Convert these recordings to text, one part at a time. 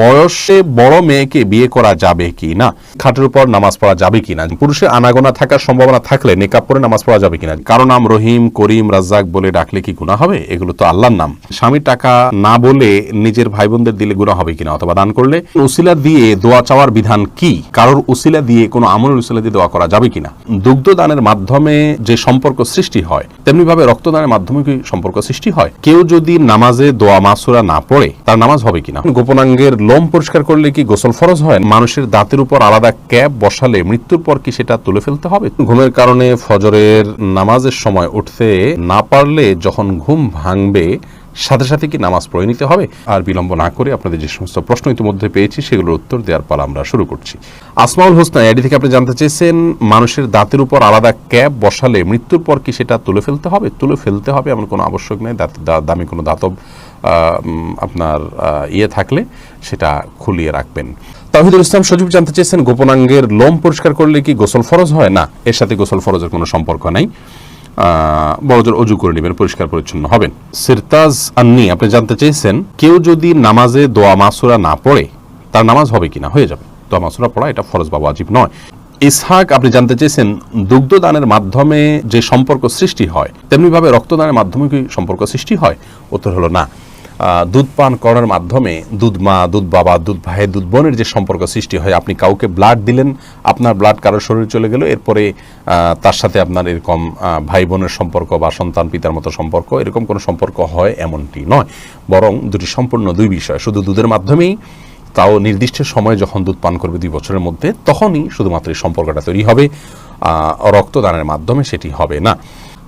বয়সে বড় মেয়েকে বিয়ে করা যাবে কি না? খাটের উপর নামাজ পড়া যাবে কিনা পুরুষে আনাগোনা থাকার সম্ভাবনা থাকলে নেকাব পরে নামাজ পড়া যাবে কিনা কারও নাম রহিম, করিম, রাজ্জাক বলে ডাকলে কি গুণা হবে? এগুলো তো আল্লাহর নাম। স্বামীর টাকা না বলে নিজের ভাই বোনদের দিলে গুণা হবে কিনা অথবা দান করলে উসিলা দিয়ে দোয়া চাওয়ার বিধান কি? কারোর উসিলা দিয়ে কোনো আমলের উসিলা দিয়ে দোয়া করা যাবে কিনা দুগ্ধ দানের মাধ্যমে যে সম্পর্ক সৃষ্টি হয়, তেমনি ভাবে রক্তদানের মাধ্যমে কি সম্পর্ক সৃষ্টি হয়? কেউ যদি নামাজে দোয়া মাসুরা না পড়ে, তার নামাজ হবে কিনা গোপনাঙ্গের লোম পরিষ্কার করলে কি গোসল ফরজ হয়? মানুষের দাঁতের উপর আলাদা ক্যাপ বসালে মৃত্যুর পর কি সেটা তুলে ফেলতে হবে? ঘুমের কারণে ফজরের নামাজের সময় উঠতে না পারলে যখন ঘুম ভাঙবে, সাথে সাথে কি নামাজ পড়ে নিতে হবে? আর বিলম্ব না করে আপনাদের যে সমস্ত প্রশ্ন ইতিমধ্যে পেয়েছি, সেগুলোর উত্তর দেওয়ার পালা আমরা শুরু করছি। আসমাউল হোসনা এডি থেকে আপনি জানতে চেয়েছেন, মানুষের দাঁতের উপর আলাদা ক্যাপ বসালে মৃত্যুর পর কি সেটা তুলে ফেলতে হবে? তুলে ফেলতে হবে এমন কোনো আবশ্যক নেই দামি কোনো দাতব আপনার ইয়ে থাকলে সেটা খুলিয়ে রাখবেন। তাহিদুল ইসলাম সজীব জানতে চেয়েছেন, গোপনাঙ্গের লোম পরিষ্কার করলে কি গোসল ফরজ হয়? না, এর সাথে গোসল ফরজের কোনো সম্পর্ক নাই। বড়জোর অজু করে নেবেন, পরিষ্কার পরিচ্ছন্ন হবেন। সিরতাজ আন্নি, আপনি জানতে চেয়েছেন, কেউ যদি নামাজে দোয়া মাসুরা না পড়ে, তার নামাজ হবে কিনা? হয়ে যাবে। দোয়া মাসুরা পড়া এটা ফরজ বা ওয়াজিব নয়। ইসহাক, আপনি জানতে চেয়েছেন দুগ্ধ দানের মাধ্যমে যে সম্পর্ক সৃষ্টি হয়, তেমনিভাবে রক্তদানের মাধ্যমে কি সম্পর্ক সৃষ্টি হয়? উত্তর হলো না। দুধ পান করার মাধ্যমে দুধ মা, দুধ বাবা, দুধ ভাই, দুধ বোনের যে সম্পর্ক সৃষ্টি হয়, আপনি কাউকে ব্লাড দিলেন, আপনার ব্লাড কারোর শরীরে চলে গেল, এরপরে তার সাথে আপনার এরকম ভাই বোনের সম্পর্ক বা সন্তান পিতার মতো সম্পর্ক, এরকম কোনো সম্পর্ক হয় এমনটি নয়। বরং দুটি সম্পূর্ণ দুই বিষয়, শুধু দুধের মাধ্যমেই, তাও নির্দিষ্ট সময়ে যখন দুধ পান করবে দুই বছরের মধ্যে, তখনই শুধুমাত্র এই সম্পর্কটা তৈরি হবে রক্তদানের মাধ্যমে সেটি হবে না।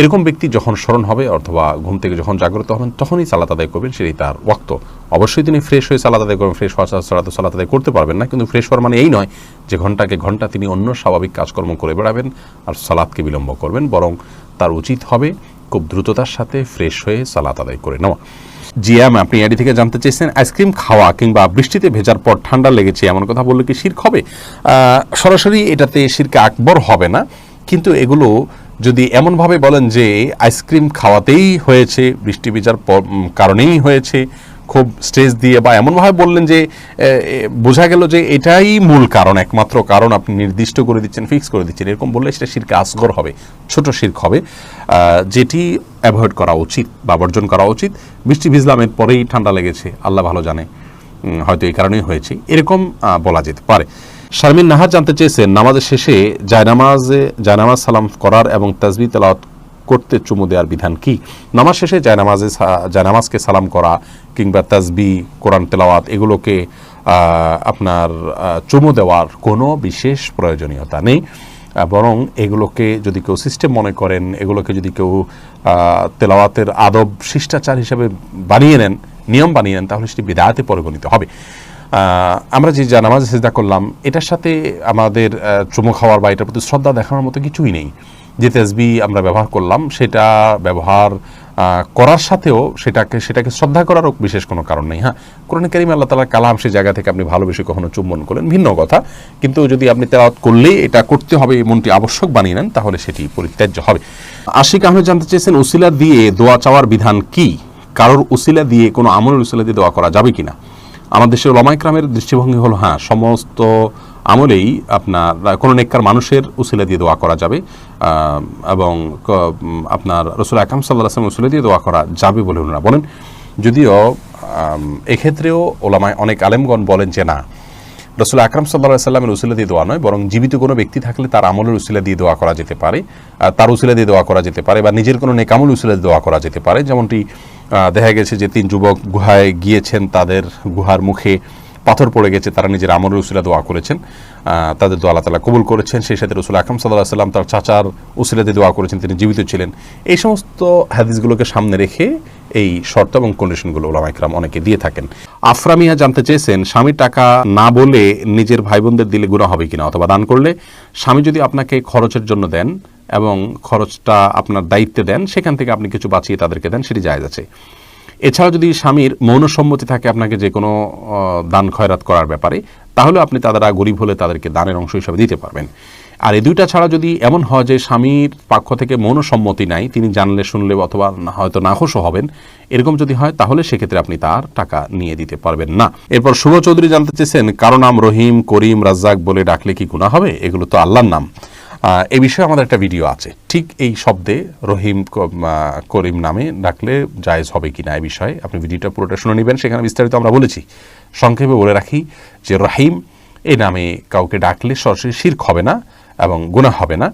এরকম ব্যক্তি যখন স্মরণ হবে অথবা ঘুম থেকে যখন জাগ্রত হবেন, তখনই সালাত আদায় করবেন, সেটাই তার ওয়াক্ত। অবশ্যই তিনি ফ্রেশ হয়ে সালাত আদায় করবেন ফ্রেশ হওয়া সালাত সালাত আদায় করতে পারবেন না, কিন্তু ফ্রেশ হওয়ার মানে এই নয় যে ঘন্টাকে ঘণ্টা তিনি অন্য স্বাভাবিক কাজকর্ম করে বেড়াবেন আর সালাদকে বিলম্ব করবেন, বরং তার উচিত হবে খুব দ্রুততার সাথে ফ্রেশ হয়ে সালাত আদায় করে নেওয়া। জিয়াম, আপনি এডি থেকে জানতে চেয়েছেন, আইসক্রিম খাওয়া কিংবা বৃষ্টিতে ভেজার পর ঠান্ডা লেগেছে এমন কথা বললে কি শির্ক হবে? সরাসরি এটাতে শিরকে আকবর হবে না, কিন্তু এগুলো যদি এমনভাবে বলেন যে আইসক্রিম খাওয়াতেই হয়েছে বৃষ্টি উম, কারণেই হয়েছে খুব স্ট্রেস দিয়ে বা এমনভাবে বললেন যে বোঝা গেল যে এটাই মূল কারণ একমাত্র কারণ আপনি নির্দিষ্ট করে দিচ্ছেন ফিক্স করে দিচ্ছেন। এরকম বললে সেটা শিরকে আসগর হবে ছোট শির্ক হবে। যেটি অ্যাভয়েড করা উচিত বা বর্জন করা উচিত। বৃষ্টি ভিজলাম এর পরেই ঠান্ডা লেগেছে আল্লাহ ভালো জানে হয়তো এই কারণেই হয়েছে এরকম বলা যেতে পারে। শারমিন নাহার জানতে চেয়েছেন নামাজের শেষে জায়নামাজে জায়নামাজ সালাম করার এবং তাজবি তেলাওয়াত করতে চুমু দেওয়ার বিধান কি? নামাজ শেষে জায়নামাজে জায়নামাজকে সালাম করা কিংবা তাজবি, কোরআন তেলাওয়াত এগুলোকে আপনার চুমু দেওয়ার কোনো বিশেষ প্রয়োজনীয়তা নেই। বরং এগুলোকে যদি কেউ সিস্টেম মনে করেন, এগুলোকে যদি কেউ তেলাওয়াতের আদব, শিষ্টাচার হিসেবে বানিয়ে নেন, নিয়ম বানিয়ে নেন, তাহলে সেটি বিদায়াতে পরিগণিত হবে। আমরা যে জানামাজ সেজদা করলাম, এটার সাথে আমাদের চুমু খাওয়ার বা এটার প্রতি শ্রদ্ধা দেখানোর মতো কিছুই নেই। যে তেজবি আমরা ব্যবহার করলাম, সেটা ব্যবহার করার সাথেও সেটাকে সেটাকে শ্রদ্ধা করারও বিশেষ কোনো কারণ নেই। হ্যাঁ কোরআন করিম আল্লাহ তালা কালাম সে জায়গা থেকে আপনি ভালোবেসে কখনো চুম্বন করলেন, ভিন্ন কথা। কিন্তু যদি আপনি তেলাওয়াত করলে এটা করতে হবে মনটি আবশ্যক বানিয়ে নেন, তাহলে সেটি পরিত্যাজ্য হবে। আশিক আহমেদ জানতে চেয়েছেন, উসিলা দিয়ে দোয়া চাওয়ার বিধান কি? কারোর উসিলা দিয়ে কোনো আমলের উসিলা দিয়ে দোয়া করা যাবে কিনা? আমাদের দেশের লমাইক্রামের দৃষ্টিভঙ্গি হলো হ্যাঁ সমস্ত আমলেই আপনার, কোনো নেককার মানুষের উসিলা দিয়ে দোয়া করা যাবে এবং আপনার রসুল আকাম সাল্লাহ আসলাম উসিলা দিয়ে দোয়া করা যাবে বলে ওনারা বলেন। যদিও এক্ষেত্রেও ওলামায় অনেক আলেমগণ বলেন যে না, রসুল আকরাম সাল্লাহ সাল্লামের উসিলা দিয়ে দোয়া নয়, বরং জীবিত কোনো ব্যক্তি থাকলে তার আমলের উসিলা দিয়ে দোয়া করা যেতে পারে তার উসিলা দিয়ে দোয়া করা যেতে পারে, বা নিজের কোনো নেকামল উসিলা দিয়ে দোয়া করা যেতে পারে, যেমনটি দেখা গেছে যে তিন যুবক গুহায় গিয়েছেন, তাদের গুহার মুখে পাথর পড়ে গেছে, তারা নিজের আমর রসুলা দোয়া করেছেন তাদের দোয়া আল্লাহ তালা কবুল করেছেন। সেই সাথে রসুল আকরম সাল্লাহ সাল্লাম তার চাচার উসিলাতে দোয়া করেছেন, তিনি জীবিত ছিলেন। এই সমস্ত হাদিসগুলোকে সামনে রেখে এই শর্ত এবং কন্ডিশনগুলো ওলামা ইকরাম অনেকে দিয়ে থাকেন। আফরামিয়া জানতে চেয়েছেন স্বামীর টাকা না বলে নিজের ভাই বোনদের দিলে গুণা হবে কিনা অথবা দান করলে? স্বামী যদি আপনাকে খরচের জন্য দেন এবং খরচটা আপনার দায়িত্বে দেন, সেখান থেকে আপনি কিছু বাঁচিয়ে তাদেরকে দেন, সেটি জায়েজ আছে। এছাড়া যদি স্বামীর মৌন সম্মতি থাকে আপনাকে যে কোনো দান খয়রাত করার ব্যাপারে, তাহলে আপনি তারা গরিব হলে তাদেরকে দানের অংশ হিসাবে দিতে পারবেন। আর এই দুইটা ছাড়া যদি এমন হয় যে স্বামীর পক্ষ থেকে মৌন সম্মতি নাই, তিনি জানলে, শুনলে অথবা হয়তো নাখোশও হবেন, এরকম যদি হয়, তাহলে সেক্ষেত্রে আপনি তার টাকা নিয়ে দিতে পারবেন না। এরপর শুভ চৌধুরী জানতে চেয়েছেন, কারও নাম রহিম, করিম, রাজ্জাক বলে ডাকলে কি গুণা হবে? এগুলো তো আল্লাহর নাম। এই বিষয়ে আমাদের একটা ভিডিও আছে। ঠিক এই শব্দে রহিম করিম নামে ডাকলে জায়েজ হবে কি না এ বিষয়ে আপনি ভিডিওটা পুরোটা শুনে নেবেন, সেখানে বিস্তারিত আমরা বলেছি। সংক্ষেপে বলে রাখি যে রহিম এ নামে কাউকে ডাকলে সরাসরি শির্ক হবে না এবং গুনাহ হবে না।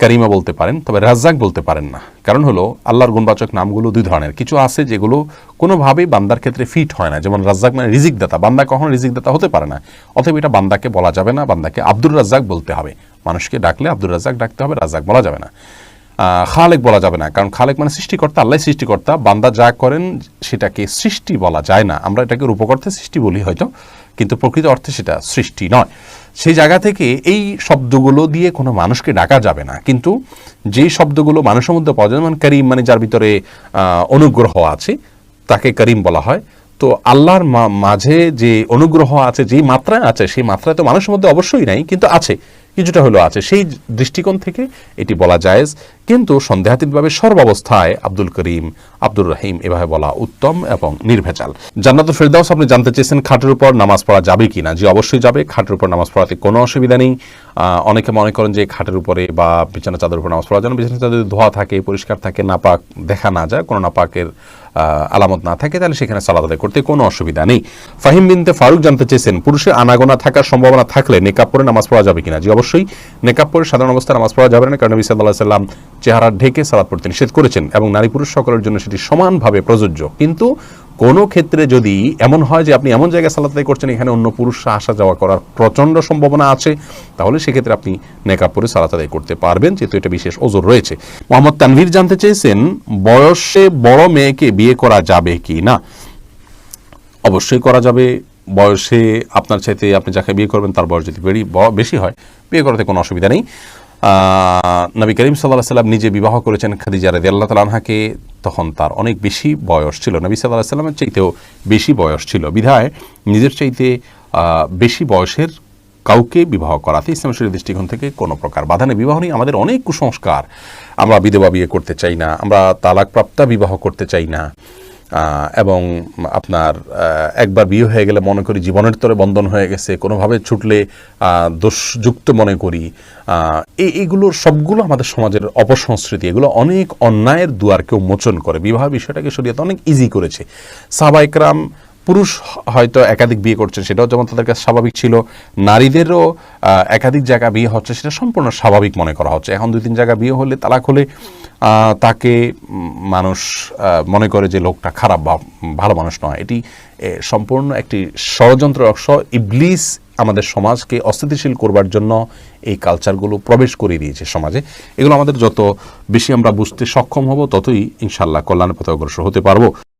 কারিমা বলতে পারেন, তবে রাজ্জাক বলতে পারেন না। কারণ হলো, আল্লাহর গুণবাচক নামগুলো দুই ধরনের। কিছু আছে যেগুলো কোনোভাবেই বান্দার ক্ষেত্রে ফিট হয় না। যেমন রাজ্জাক মানে রিজিক দাতা বান্দা কখনো রিজিক দাতা হতে পারে না। অতএব এটা বান্দাকে বলা যাবে না, বান্দাকে আব্দুর রাজ্জাক বলতে হবে। মানুষকে ডাকলে আব্দুর রাজ্জাক ডাকতে হবে, রাজ্জাক বলা যাবে না। খালেক বলা যাবে না, কারণ খালেক মানে সৃষ্টিকর্তা, আল্লাহ সৃষ্টিকর্তা। বান্দা যা করেন, সেটাকে সৃষ্টি বলা যায় না। আমরা এটাকে রূপকর্থে সৃষ্টি বলি হয়তো, কিন্তু প্রকৃত অর্থে সেটা সৃষ্টি নয়। সেই জায়গা থেকে এই শব্দগুলো দিয়ে কোনো মানুষকে ডাকা যাবে না। কিন্তু যেই শব্দগুলো মানুষের মধ্যে পাওয়া যায়, যেমন করিম মানে যার ভিতরে অনুগ্রহ আছে, তাকে করিম বলা হয়। তো আল্লাহর মাঝে যে অনুগ্রহ আছে যেই মাত্রায় আছে, সেই মাত্রায় তো মানুষের মধ্যে অবশ্যই নাই, কিন্তু আছে। কিছুটা হলো আছে। সেই দৃষ্টিকোণ থেকে এটি বলা জায়েজ। কিন্তু সন্দেহাতীতভাবে সর্বাবস্থায় আব্দুল করিম, আব্দুর রহিম এভাবে বলা উত্তম এবং নির্ভেজাল। জান্নাতুল ফেরদাউস, আপনি জানতে চেয়েছেন খাটের উপর নামাজ পড়া যাবে কিনা? যে অবশ্যই যাবে। খাটের উপর নামাজ পড়াতে কোনো অসুবিধা নেই। অনেকে মনে করেন যে খাটের উপরে বা বিছানা চাদর উপর নামাজ পড়ার জন্য বিছানা চাদর ধোয়া থাকে, পরিষ্কার থাকে, নাপাক দেখা না যায়, কোনো নাপাকের আলামত না থাকে, তাহলে সেখানে সালাদ আদায় করতে কোনো অসুবিধা নেই। ফাহিম বিনতে ফারুক জানতে চেয়েছেন, পুরুষের আনাগোনা থাকার সম্ভাবনা থাকলে নেকাব পরে নামাজ পড়া যাবে কিনা? জি অবশ্যই নেকাব পরে সাধারণ অবস্থায় নামাজ পড়া যাবে না, কারণ নবী সাল্লাহ সাল্লাম চেহারা ঢেকে সালাদ পড়তে নিষেধ করেছেন এবং নারী পুরুষ সকলের জন্য সেটি সমানভাবে প্রযোজ্য। কিন্তু কোনো ক্ষেত্রে যদি এমন হয় যে আপনি এমন জায়গায় সালাত করছেন, এখানে অন্য পুরুষরা আসা যাওয়া করার প্রচণ্ড সম্ভাবনা আছে, তাহলে সেক্ষেত্রে আপনি নেকাব পরে সালাত আদায় করতে পারবেন, যেহেতু এটা বিশেষ ওজোর রয়েছে। মোহাম্মদ তানভীর জানতে চেয়েছেন, বয়সে বড় মেয়েকে বিয়ে করা যাবে কি না? অবশ্যই করা যাবে। বয়সে আপনার চাইতে আপনি যাকে বিয়ে করবেন, তার বয়স যদি বেশি হয় বিয়ে করাতে কোনো অসুবিধা নেই। নবী করিম সাল্লাহ সাল্লাম নিজে বিবাহ করেছেন খাদিজা রাদি আল্লাহ তালাহাকে তখন তার অনেক বেশি বয়স ছিল। নবী সাল্লাহ সাল্লামের চাইতেও বেশি বয়স ছিল। বিধায় নিজের চাইতে বেশি বয়সের কাউকে বিবাহ করাতে ইসলাম শরীর দৃষ্টিকোণ থেকে কোনো প্রকার বাধা নেই। বিবাহ নিয়ে আমাদের অনেক কুসংস্কার। আমরা বিধবা বিয়ে করতে চাই না, আমরা তালাকপ্রাপ্তা বিবাহ করতে চাই না। এবং আপনার একবার বিয়ে হয়ে গেলে মনে করি জীবনের তরে বন্ধন হয়ে গেছে, কোনোভাবে ছুটলে দোষযুক্ত মনে করি। এই এইগুলোর সবগুলো আমাদের সমাজের অপসংস্কৃতি, এগুলো অনেক অন্যায়ের দুয়ারকে মোচন করে। বিবাহ বিষয়টাকে শরীয়ত অনেক ইজি করেছে। সাহবাইকরাম পুরুষ হয়তো একাধিক বিয়ে করছেন, সেটাও যেমন তাদের কাছে স্বাভাবিক ছিল, নারীদেরও একাধিক জায়গা বিয়ে হচ্ছে সেটা সম্পূর্ণ স্বাভাবিক মনে করা হচ্ছে। এখন দুই তিন জায়গা বিয়ে হলে তালাক হলে তাকে মানুষ মনে করে যে লোকটা খারাপ বা ভালো মানুষ নয়। এটি সম্পূর্ণ একটি ষড়যন্ত্র অংশ। ইবলিস আমাদের সমাজকে অস্থিতিশীল করবার জন্য এই কালচারগুলো প্রবেশ করে দিয়েছে সমাজে। এগুলো আমাদের যত বেশি আমরা বুঝতে সক্ষম হব, ততই ইনশাল্লাহ কল্যাণের পথে অগ্রসর হতে পারব।